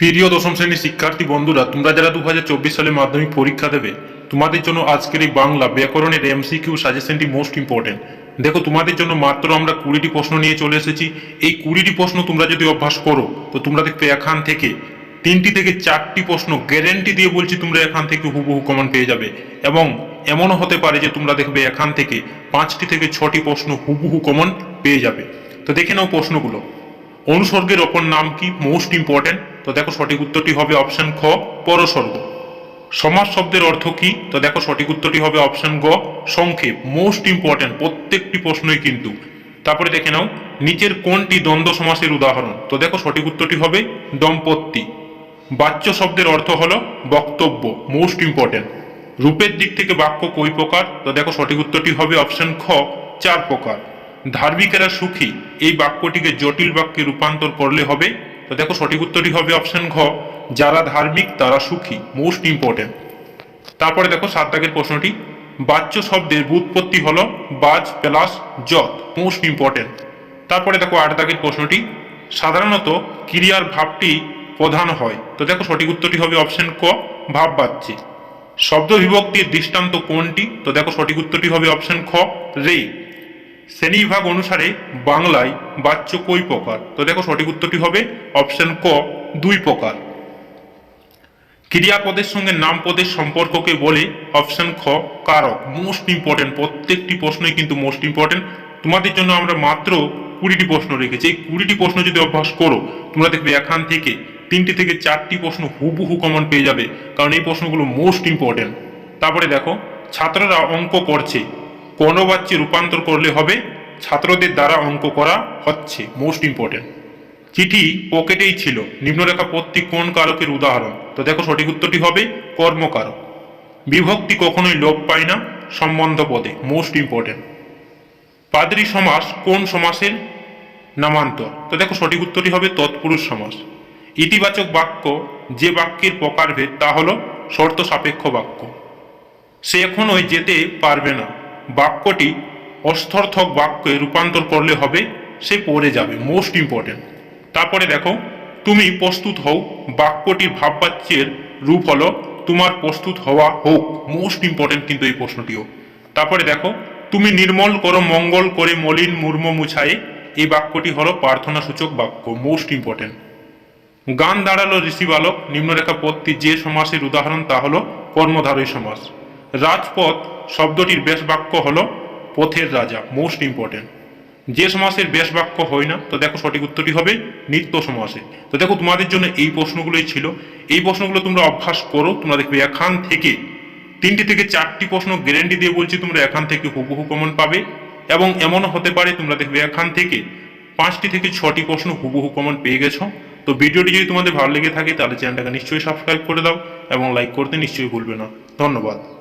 প্রিয় দশম শ্রেণির শিক্ষার্থী বন্ধুরা, তোমরা যারা দু হাজার চব্বিশ সালে মাধ্যমিক পরীক্ষা দেবে, তোমাদের জন্য আজকের এই বাংলা ব্যাকরণের এমসিকিউ সাজেশনটি মোস্ট ইম্পর্টেন্ট দেখো, তোমাদের জন্য মাত্র আমরা কুড়িটি প্রশ্ন নিয়ে চলে এসেছি। এই কুড়িটি প্রশ্ন তোমরা যদি অভ্যাস করো, তো তোমরা দেখবে এখান থেকে তিনটি থেকে চারটি প্রশ্ন গ্যারেন্টি দিয়ে বলছি তোমরা এখান থেকে হুবহু কমন পেয়ে যাবে। এবং এমনও হতে পারে যে তোমরা দেখবে এখান থেকে পাঁচটি থেকে ছটি প্রশ্ন হুবহু কমন পেয়ে যাবে। তো দেখে নাও প্রশ্নগুলো। অনুসর্গের অপর নাম কি? মোস্ট ইম্পর্টেন্ট তো দেখো সঠিক উত্তরটি হবে অপশন খ, পরসর্গ। সমাজ শব্দের অর্থ কি? তো দেখো সঠিক উত্তরটি হবে অপশন গ, সংক্ষেপ। মোস্ট ইম্পর্টেন্ট প্রত্যেকটি প্রশ্নই কিন্তু। তারপরে দেখে নাও, নিচের কোনটি দ্বন্দ্ব সমাসের উদাহরণ? তো দেখো সঠিক উত্তরটি হবে দম্পতি। বাচ্য শব্দের অর্থ হলো বক্তব্য মোস্ট ইম্পর্টেন্ট রূপের দিক থেকে বাক্য কই প্রকার? তো দেখো সঠিক উত্তরটি হবে অপশন খ, চার প্রকার। ধার্মিকেরা সুখী, এই বাক্যটিকে জটিল বাক্যে রূপান্তর করলে হবে তো দেখো সঠিক উত্তরটি হবে অপশন ঘ, যারা ধার্মিক তারা সুখী মোস্ট ইম্পর্টেন্ট তারপরে দেখো সাত দাগের প্রশ্নটি বাচ্য শব্দের উৎপত্তি হল বাজ প্লাস যত মোস্ট ইম্পর্টেন্ট তারপরে দেখো আট দাগের প্রশ্নটি, সাধারণত ক্রিয়ার ভাবটি প্রধান হয়। তো দেখো সঠিক উত্তরটি হবে অপশন ক, ভাব বাচ্চে শব্দ বিভক্তির দৃষ্টান্ত কোনটি? তো দেখো সঠিক উত্তরটি হবে অপশন খ, রে। শ্রেণীবিভাগ অনুসারে বাংলায় বাচ্য কই প্রকার? তো দেখো সঠিক উত্তরটি হবে অপশন ক, দুই প্রকার। ক্রিয়াপদের সঙ্গে নাম পদের সম্পর্ককে বলে অপশন খ, কারক। মোস্ট ইম্পর্টেন্ট প্রত্যেকটি প্রশ্নই কিন্তু মোস্ট ইম্পর্টেন্ট তোমাদের জন্য আমরা মাত্র কুড়িটি প্রশ্ন রেখেছি। এই কুড়িটি প্রশ্ন যদি অভ্যাস করো, তোমরা দেখবে এখান থেকে তিনটি থেকে চারটি প্রশ্ন হুবহু কমন পেয়ে যাবে। কারণ এই প্রশ্নগুলো মোস্ট ইম্পর্টেন্ট তারপরে দেখো, ছাত্ররা অঙ্ক করছে। কোন বাচ্চে রূপান্তর করলে হবে, ছাত্রদের দ্বারা অঙ্ক করা হচ্ছে মোস্ট ইম্পর্টেন্ট চিঠি পকেটেই ছিল, নিম্নরেখা পত্তি কোন কারকের উদাহরণ? তো দেখো সঠিক উত্তরটি হবে কর্মকারক। বিভক্তি কখনোই লোপ পায় না, সম্বন্ধ পদে মোস্ট ইম্পর্টেন্ট পাদ্রী সমাস কোন সমাসের নামান্তর? তো দেখো সঠিক উত্তরটি হবে তৎপুরুষ সমাস। ইতিবাচক বাক্য, যে বাক্যের প্রকারভেদ, তা হলো শর্ত সাপেক্ষ বাক্য। সে এখনোই যেতে পারবে না। বাক্যটি অস্থর্থক বাক্যে রূপান্তর করলে হবে, সে পড়ে যাবে মোস্ট ইম্পর্টেন্ট তারপরে দেখো, তুমি প্রস্তুত হও বাক্যটির ভাববাচ্যের রূপ হলো, তোমার প্রস্তুত হওয়া হোক মোস্ট ইম্পর্টেন্ট কিন্তু এই প্রশ্নটিও। তারপরে দেখো, তুমি নির্মল করো, মঙ্গল করে, মলিন মূর্ম মুছায়ে, এই বাক্যটি হলো প্রার্থনা সূচক বাক্য মোস্ট ইম্পর্টেন্ট গান দাঁড়াল ঋষি বালক, নিম্নরেখা পত্তি যে সমাসের উদাহরণ, তা হলো কর্মধারয় সমাস। রাজপথ শব্দটির বেশ বাক্য হলো পথের রাজা মোস্ট ইম্পর্টেন্ট যে সমাসের বেশ বাক্য হয় না, তো দেখো সঠিক উত্তরটি হবে নিত্য সমাসে। তো দেখো তোমাদের জন্য এই প্রশ্নগুলোই ছিল। এই প্রশ্নগুলো তোমরা অভ্যাস করো, তোমরা দেখবে এখান থেকে তিনটি থেকে চারটি প্রশ্ন গ্যারেন্টি দিয়ে বলছি, তোমরা এখান থেকে হুবহু কমন পাবে। এবং এমনও হতে পারে, তোমরা দেখবে এখান থেকে পাঁচটি থেকে ছটি প্রশ্ন হুবহু কমন পেয়ে গেছো। তো ভিডিওটি যদি তোমাদের ভালো লেগে থাকে, তাহলে চ্যানেলটাকে নিশ্চয়ই সাবস্ক্রাইব করে দাও এবং লাইক করতে নিশ্চয়ই ভুলবে না। ধন্যবাদ।